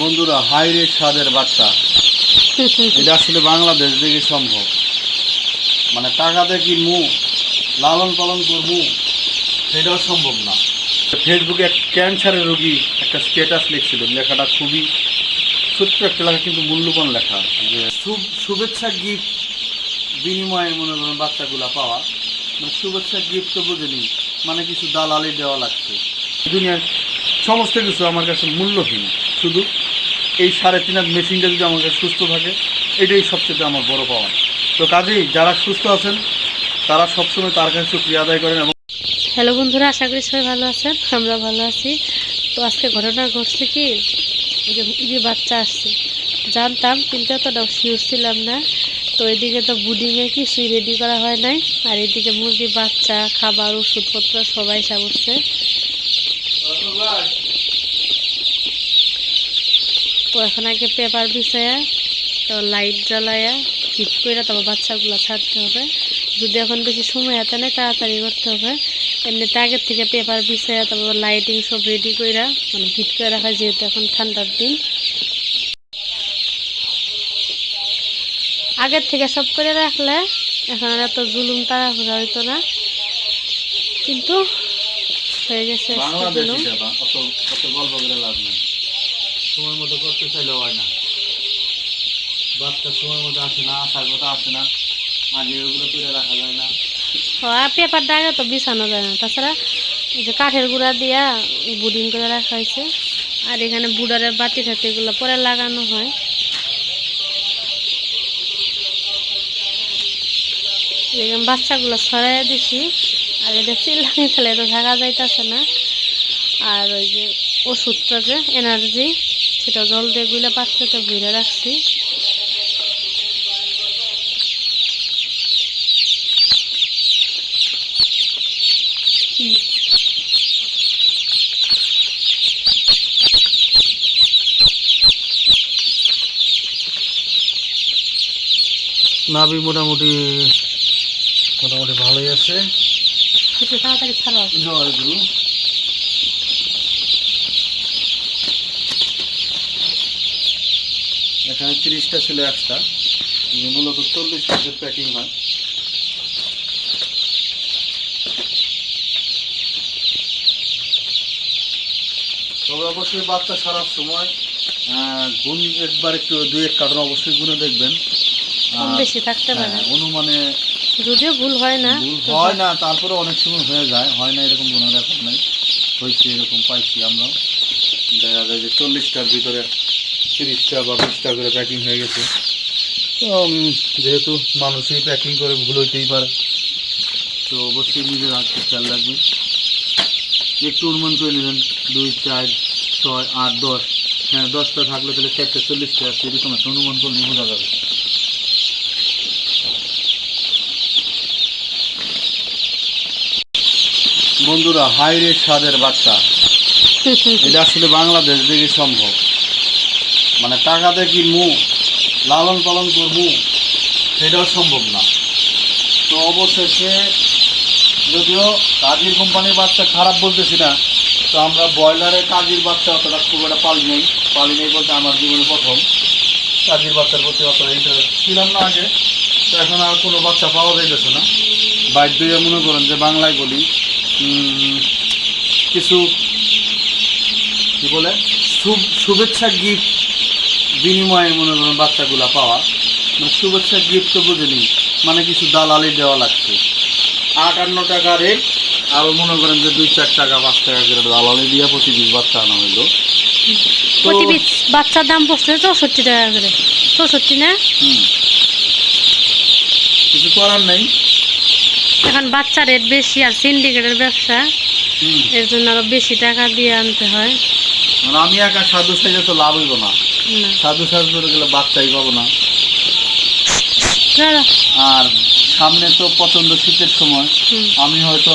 বন্ধুরা হাইরে স্বাদের বাচ্চা এটা আসলে বাংলাদেশ থেকে সম্ভব। মানে টাকাতে কিনবো লালন পালন করব, সেটাও সম্ভব না। ফেসবুকে এক ক্যান্সারের রোগী একটা স্ট্যাটাস লিখছিল লেখাটা খুবই ছোট্ট একটা লেখা, কিন্তু মূল্যবান লেখা। যে শুভেচ্ছা গিফট বিনিময়ে মনে করেন বাচ্চাগুলা পাওয়া। মানে শুভেচ্ছা গিফট তো বুঝেনি মানে কিছু দালালি দেওয়া লাগছে। দুনিয়ার সমস্ত কিছু আমার কাছে মূল্যহীন। শুধু এই সাড়ে তিন হাত মেশিনটা যদি কাছে সুস্থ থাকে, এটাই সবচেয়ে আমার বড় পাওয়া। তো কাজেই যারা সুস্থ আছেন, তারা সবসময় তার কাছে সুক্রিয়া আদায় করেন এবং হ্যালো বন্ধুরা, আশা করি সবাই ভালো আছেন, আমরা ভালো আছি। তো আজকে ঘটনা ঘটছে কি যে বাচ্চা আসছে, জানতাম কিন্তু এতটা শিওর ছিলাম না। তো এদিকে তো বুডিংয়ে কিছুই রেডি করা হয় নাই, আর এদিকে মুরগি, বাচ্চা, খাবার, ওষুধপত্র সবাই সাবছে তো এখন আগে পেপার বিছায়া তো লাইট জ্বালায়া হিট করে তারপর বাচ্চাগুলো ছাড়তে হবে। যদি এখন বেশি সময় হাতে নেই তাড়াতাড়ি করতে হবে। এমনিতে আগের থেকে পেপার বিছায়া তারপর লাইটিং সব রেডি কইরা মানে হিট করে রাখা যেহেতু এখন ঠান্ডার দিন। আগের থেকে সব করে রাখলে এখন আর এত জুলুম তাড়াহুড়া হইতো না। কিন্তু হয়ে গেছে জুলুম। সময় মতো করতে চাইলেও হয় না। বাচ্চা সময় মতো আসে না, আসার কথা আসে না, আগে ওগুলো করে রাখা যায় না। আগে তো বিছানো যায় না। তাছাড়া যে কাঠের গুঁড়া দিয়া বুডিং করে রাখা হয়েছে। আর এখানে বুডারের বাতি থাকে এগুলো পরে লাগানো হয়। এখানে বাচ্চাগুলো ছড়াই দিছি। আর এটা চিল্লানি ফেলে তো থাকা যাইতেছে না। আর ওই যে ওষুধটা যে এনার্জি সেটা জল দিয়ে গুলে পাত্রতে ভিড়ে রাখছি। নাবি মোটামুটি মোটামুটি ভালোই আছে। একটু তাড়াতাড়ি ছাড়া। জয় এখানে তিরিশটা ছিল একটা। মূলত চল্লিশ পিসের প্যাকিং হয়। তবে অবশ্যই বাচ্চা সারার সময় গুণ একবার একটু দুই এক কার্টন অবশ্যই গুনে দেখবেন। বেশি থাকতে পারে। হ্যাঁ, অনুমানে যদিও ভুল হয় না ভুল হয় না তারপরে অনেক সময় হয়ে যায়। হয় না এরকম কোনো ব্যাপার নেই। হয়েছে এরকম পাইছি আমরা দেখা যায় যে চল্লিশটার ভিতরে তিরিশটা বা বিশটা করে প্যাকিং হয়ে গেছে। তো যেহেতু মানুষই প্যাকিং করে ভুল হইতেই পারে। তো অবশ্যই নিজের হাতকে খেয়াল রাখবেন। একটু অনুমান করে নেবেন, দুই, চার, ছয়, আট, দশ। হ্যাঁ দশটা থাকলে তাহলে চারটে, চল্লিশটা আছে এরকম একটা অনুমান করলে বোঝা যাবে। বন্ধুরা হাইরে স্বাদের বাচ্চা। এটা আসলে বাংলাদেশ থেকে সম্ভব। মানে টাকাতে কিনবো লালন পালন করব? সেটাও সম্ভব না। তো অবশেষে যদিও কাজির কোম্পানির বাচ্চা খারাপ বলতেছি না, তো আমরা ব্রয়লারে কাজির বাচ্চা অতটা খুব একটা পালি নেই। পালি নেই বলতে আমার জীবনে প্রথম। কাজির বাচ্চার প্রতি অতটা ইন্টারেস্ট ছিলাম না আগে। তো এখন আর কোনো বাচ্চা পাওয়া যাইতেছে না। বাধ্য মনে করেন যে বাংলায় বলি কিছু কি বলে? শুভেচ্ছা গিফট বিনিময়ে মনে করেন বাচ্চাগুলা পাওয়া। মানে শুভেচ্ছা গিফট তো বুঝেনি মানে কিছু দালালি দেওয়া লাগছে। আটান্ন টাকা রেট আর মনে করেন যে দুই চার টাকা পাঁচ টাকা করে দালালি দিয়ে প্রতি পিস বাচ্চা আনা হইল। প্রতি পিস বাচ্চার দাম পড়ছে চৌষট্টি টাকা করে। চৌষট্টি না? হুম। কিছু করার নেই। এখন বাচ্চা রেট বেশি আর সিন্ডিকেটের ব্যবসা হুম। এর জন্য আরও বেশি টাকা দিয়ে আনতে হয়। মানে আমি একা সাধু সাইজে তো লাভ হইব না। সাধু করে গেলে বাচ্চাই পাবো না। আর সামনে তো প্রচণ্ড শীতের সময় আমি হয়তো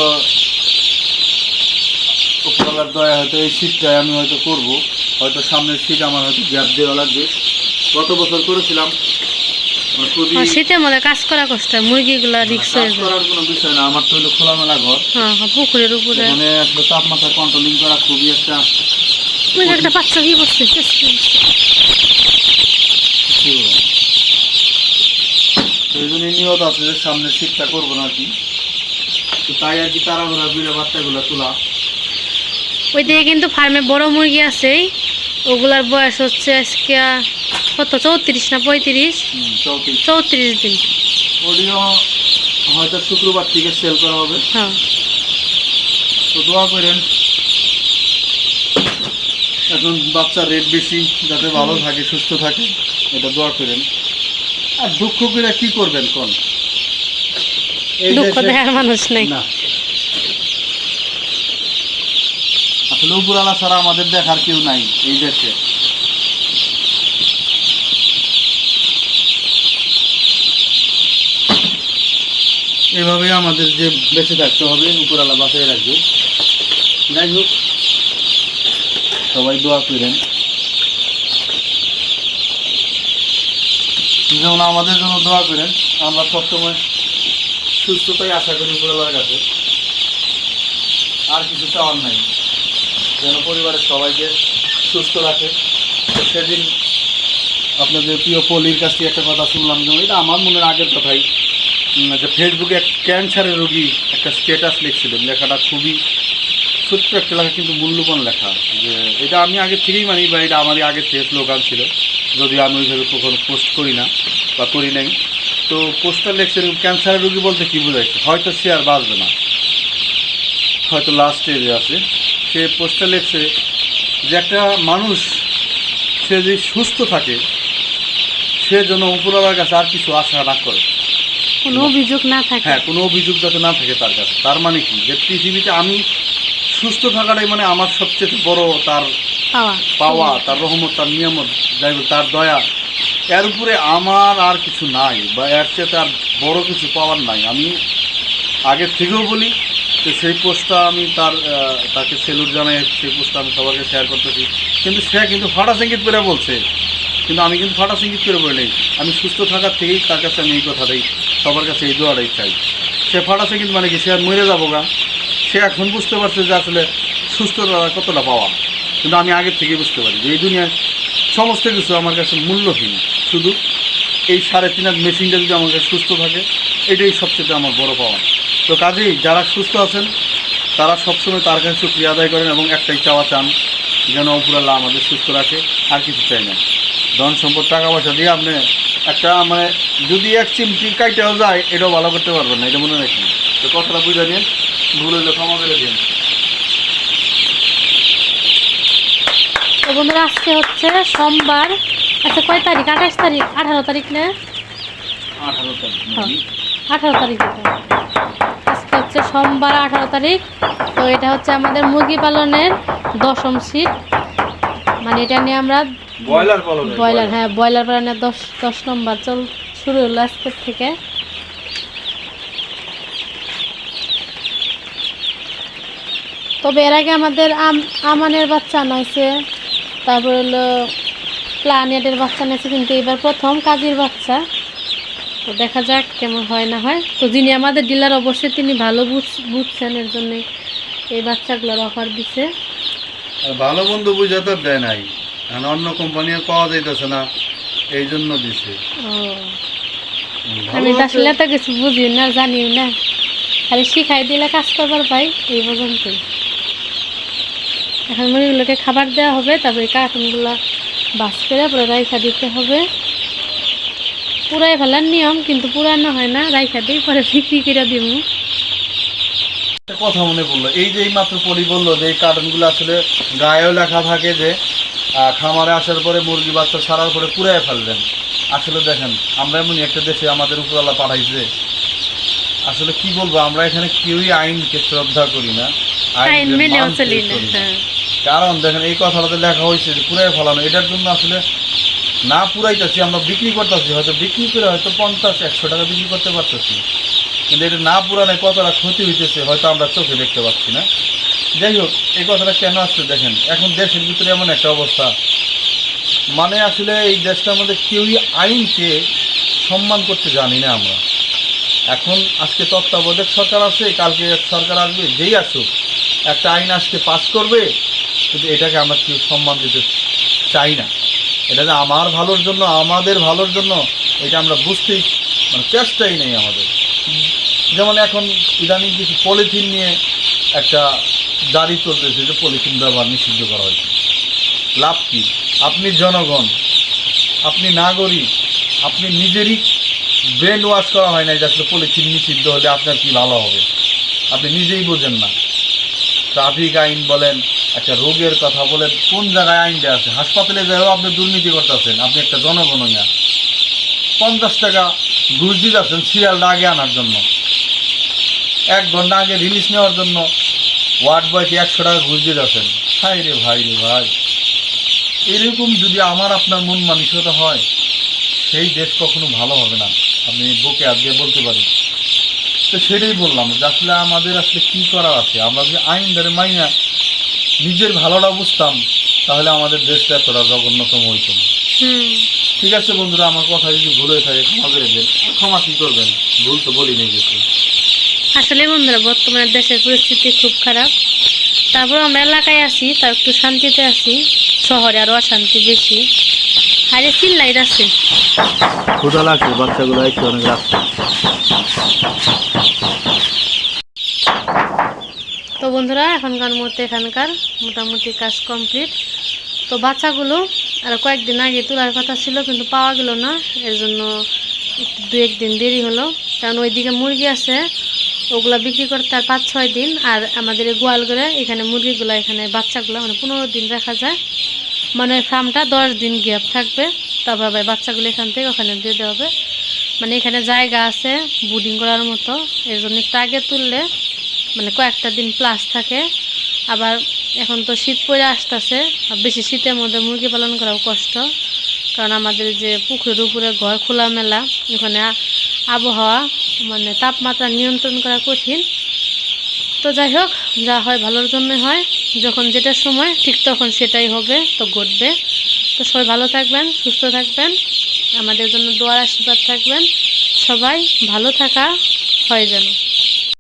উপরওয়ালার দয়া হয়তো এই শীতটাই আমি হয়তো করব। হয়তো সামনের শীত আমার হয়তো গ্যাপ দেওয়া লাগবে। গত বছর করেছিলাম। মানে শীতে মধ্যে কাজ করা কষ্ট মুরগিগুলা রিক্স হয়ে করার কোনো বিষয় না আমার তো হলো খোলামেলা ঘর। হ্যাঁ হ্যাঁ পুকুরের উপরে। এখানে আসলে তাপমাত্রা কন্ট্রোলিং করা খুবই একটা একটা বাচ্চা কি করছে নিয়ত আছে যে সামনে শীতটা করব না কি তো তাই আর কি তাড়াহুড়া বিড়ে বাচ্চাগুলো তোলা। ওইদিকে কিন্তু ফার্মে বড় মুরগি আছে ওগুলার বয়স হচ্ছে আজকে কত? চৌত্রিশ না পঁয়ত্রিশ? চৌত্রিশ। চৌত্রিশ দিন। ওডিও হয়তো শুক্রবার থেকে সেল করা হবে। হ্যাঁ। তো দোয়া করেন এখন বাচ্চার রেট বেশি যাতে ভালো থাকে সুস্থ থাকে এটা দোয়া করেন। আর দুঃখ করে কি করবেন কোন? দুঃখ দেখার মানুষ নাই। না। আসলে উপরালা ছাড়া আমাদের দেখার কেউ নাই এই দেশে। এভাবেই আমাদের যে বেঁচে থাকতে হবে উপরালা বাঁচিয়ে রাখবে। যাই হোক সবাই দোয়া করেন। যেমন আমাদের জন্য দোয়া করেন, আমরা সবসময় সুস্থতাই আশা করি উপরওয়ালার কাছে। আর কিছু চাওয়ার নাই। যেন পরিবারের সবাইকে সুস্থ রাখে। সেদিন আপনাদের প্রিয় পলির কাছ থেকে একটা কথা শুনলাম, যেমন এটা আমার মনের আগের কথাই। যে ফেসবুকে এক ক্যান্সারের রোগী একটা স্ট্যাটাস লিখছিলেন। লেখাটা খুবই ছোট্ট একটা লেখা, কিন্তু মূল্যবান লেখা। যে এটা আমি আগে থেকেই মানি বা এটা আমারই আগের থেকে স্লোগান ছিল। যদিও আমি ওইভাবে কখনো পোস্ট করি না বা করি নাই তো পোস্টার লেখছেন ক্যান্সারের রোগী বলতে কী বোঝাইছে? হয়তো সে আর বাঁচবে না। হয়তো লাস্ট স্টেজে আছে। সে পোস্টার লেখছে যে একটা মানুষ সে যদি সুস্থ থাকে সে যেন উপরওয়ালার কাছে আর কিছু আশা না করে। কোনো অভিযোগ না থাকে। হ্যাঁ কোনো অভিযোগ যাতে না থাকে তার কাছে। তার মানে কি? যে পৃথিবীতে আমি সুস্থ থাকাটাই মানে আমার সবচেয়ে বড় তার পাওয়া। তার রহমত তার নিয়ামত যাই হোক, তার দয়া। এর উপরে আমার আর কিছু নাই বা এর চেয়ে তার বড় কিছু পাওয়ার নাই। আমি আগের থেকেও বলি তো সেই পোস্টটা আমি তার তাকে সেলুট জানাই সেই পোস্টটা আমি সবাইকে শেয়ার করতেছি। কিন্তু সে কিন্তু ফাটা সংগীত করে বলছে। কিন্তু আমি কিন্তু ফাটা সংগীত করে বলি নাই। আমি সুস্থ থাকার থেকেই তার কাছে আমি এই কথাটাই সবার কাছে এই দোয়াটাই চাই। সে ফাটা সংগীত মানে কি? সে আর মরে যাব গা। সে এখন বুঝতে পারছে যে আসলে সুস্থতা কতটা পাওয়া। কিন্তু আমি আগের থেকেই বুঝতে পারি যে এই দুনিয়ায় সমস্ত কিছু আমার কাছে মূল্যহীন। শুধু এই সাড়ে তিন হাত মেশিনটা যদি আমার কাছে সুস্থ থাকে, এটাই সবচেয়ে আমার বড় পাওয়া। তো কাজেই যারা সুস্থ আছেন, তারা সবসময় তার কাছে সুক্রিয়া আদায় করেন এবং একটাই চাওয়া চান, যেন অপুরাল্লাহ আমাদের সুস্থ রাখে, আর কিছু চাই না। ধন সম্পদ টাকা পয়সা দিয়ে আপনি একটা মানে যদি এক চিমটি কাইটাও যায়, এটাও ভালো করতে পারবেন না, এটা মনে রাখেন। তো কথাটা বুঝে নিন ভুল হইলে ক্ষমা করে দিন তো বন্ধুরা আজকে হচ্ছে সোমবার। আচ্ছা কয় তারিখ? আঠাশ তারিখ। আঠারো তারিখ না? আঠারো তারিখ। আঠারো তারিখ আজকে হচ্ছে সোমবার আঠারো তারিখ। তো এটা হচ্ছে আমাদের মুরগি পালনের দশম শীত। মানে এটা নিয়ে আমরা ব্রয়লার ব্রয়লার। হ্যাঁ ব্রয়লার পালনের দশ দশ নম্বর চল শুরু হলো আজকের থেকে। তবে এর আগে আমাদের আম আমানের বাচ্চা নয়ছে তারপর হলো প্লানেটের বাচ্চা নিয়েছে কিন্তু এবার প্রথম কাজের বাচ্চা। তো দেখা যাক কেমন হয় না হয়। তো যিনি আমাদের ডিলার অবশ্যই তিনি ভালো বুঝ- বুঝছেন এর জন্য এই বাচ্চাগুলোর অফার দিছে। ভালো বন্ধু বুঝে তো দেয় নাই। এখন অন্য কোম্পানি পাওয়া যাইতেছে না এই জন্য দিছে। আমি আসলে তো কিছু বুঝিও না জানিও না। খালি শিখাই দিলে কাজ করবার পাই এই পর্যন্ত এখন মুরগিগুলোকে খাবার দেওয়া হবে তারপরে কার্টুনগুলো বাস করে পরে রাইখা দিতে হবে। পুরাই ফেলার নিয়ম কিন্তু পুরানো হয় না রাইখা দিই পরে বিক্রি করে দিব। কথা মনে পড়ল এই যে মাত্র পরি বলল যে এই কার্টুনগুলো আসলে গায়েও লেখা থাকে যে খামারে আসার পরে মুরগি বাচ্চা ছাড়ার পরে পুরাই ফেলবেন আসলে দেখেন আমরা এমনই একটা দেশে আমাদের উপরওয়ালা পাঠাইছে। আসলে কি বলব আমরা এখানে কেউই আইনকে শ্রদ্ধা করি না আইন মেনেও চলি না করি না। কারণ দেখেন, এই কথাটাতে লেখা হয়েছে যে পুরাই ফলানো। এটার জন্য আসলে না পুরাইতেছি, আমরা বিক্রি করতেছি। হয়তো বিক্রি করে হয়তো পঞ্চাশ, একশো টাকা বিক্রি করতে পারতেছি। কিন্তু এটা না পুরানে কতটা ক্ষতি হইতেছে, হয়তো আমরা চোখে দেখতে পাচ্ছি না। যাই হোক, এই কথাটা কেন আসছে দেখেন, এখন দেশের ভিতরে এমন একটা অবস্থা। মানে আসলে এই দেশটার মধ্যে কেউই আইনকে সম্মান করতে জানি না আমরা। এখন আজকে তত্ত্বাবধায়ক সরকার আছে, কালকে সরকার আসবে, যেই আসুক, একটা আইন আজকে পাস করবে কিন্তু এটাকে আমরা কেউ সম্মান দিতে চাই না? এটা যে আমার ভালোর জন্য, আমাদের ভালোর জন্য, এটা আমরা বুঝতেই মানে চেষ্টাই নেই আমাদের। যেমন এখন ইদানিং কিছু পলিথিন নিয়ে একটা জারি চলতেছে যে পলিথিন ব্যবহার নিষিদ্ধ করা হয়েছে। লাভ কী? আপনি জনগণ, আপনি নাগরিক, আপনি নিজেরই ব্রেন ওয়াশ করা হয় না যে আসলে পলিথিন নিষিদ্ধ হলে আপনার কি ভালো হবে? আপনি নিজেই বোঝেন না। ট্রাফিক আইন বলেন একটা রোগের কথা বলেন, কোন জায়গায় আইনটা আছে? হাসপাতালে যাও আপনি দুর্নীতি করতেছেন, আপনি একটা জনগণ হইয়া। পঞ্চাশ টাকা ঘুষ দিতেছেন সিরিয়ালটা আগে আনার জন্য। এক ঘণ্টা আগে রিলিজ নেওয়ার জন্য ওয়ার্ড বয়কে একশো টাকা ঘুষ দিয়ে যাচ্ছেন হাই রে ভাই রে ভাই। এরকম যদি আমার আপনার মন মানসিকতা হয়, সেই দেশ কখনো ভালো হবে না। আপনি বুকে হাত দিয়ে বলতে পারেন। তো সেটাই বললাম যে আসলে আমাদের আসলে কী করার আছে? আমরা যদি আইন ধরে মাইনা নিজের ভালোটা বুঝতাম তাহলে আমাদের দেশটা এতটা জঘন্যতম হইতো না। হুম। ঠিক আছে বন্ধুরা আমার কথা যদি ভুল হয়ে থাকে ক্ষমা করে দেন। ক্ষমা কি করবেন? ভুল তো বলি নেই কিছু। আসলে বন্ধুরা বর্তমানে দেশের পরিস্থিতি খুব খারাপ। তারপর আমরা এলাকায় আছি তার একটু শান্তিতে আছি। শহরে আরও অশান্তি বেশি। হারে চিল্লাইট আছে। ক্ষুদা লাগছে বাচ্চাগুলো আইসে অনেক রাস্তা তো বন্ধুরা, এখনকার মধ্যে এখানকার মোটামুটি কাজ কমপ্লিট তো বাচ্চাগুলো, আর কয়েকদিন আগে তোলার কথা ছিল, কিন্তু পাওয়া গেল না। এর জন্য দু একদিন দেরি হলো। কারণ ওইদিকে মুরগি আছে, ওগুলা বিক্রি করতে আর পাঁচ ছয় দিন। আর আমাদের এই গোয়াল করে এখানে মুরগিগুলো, এখানে বাচ্চাগুলো মানে পনেরো দিন রাখা যায়। মানে ফার্মটা দশ দিন গ্যাপ থাকবে। তারপর বাচ্চাগুলো এখান থেকে ওখানে দিয়ে দেওয়া হবে। মানে এখানে জায়গা আছে বুডিং করার মতো। এর জন্য একটু আগে তুললে মানে কয়েকটা দিন প্লাস থাকে। আবার এখন তো শীত পড়ে আসতেছে, আর বেশি শীতের মধ্যে মুরগি পালন করাও কষ্ট। কারণ আমাদের যে পুকুরের উপরে ঘর খোলা মেলা ওখানে আবহাওয়া মানে তাপমাত্রা নিয়ন্ত্রণ করা কঠিন। তো যাই হোক, যা হয় ভালোর জন্য হয়। যখন যেটা সময়, ঠিক তখন সেটাই হবে, তো ঘটবে। তো সবাই ভালো থাকবেন, সুস্থ থাকবেন। আমাদের জন্য দোয়ার আশীর্বাদ থাকবেন। সবাই ভালো থাকা হয় যেন।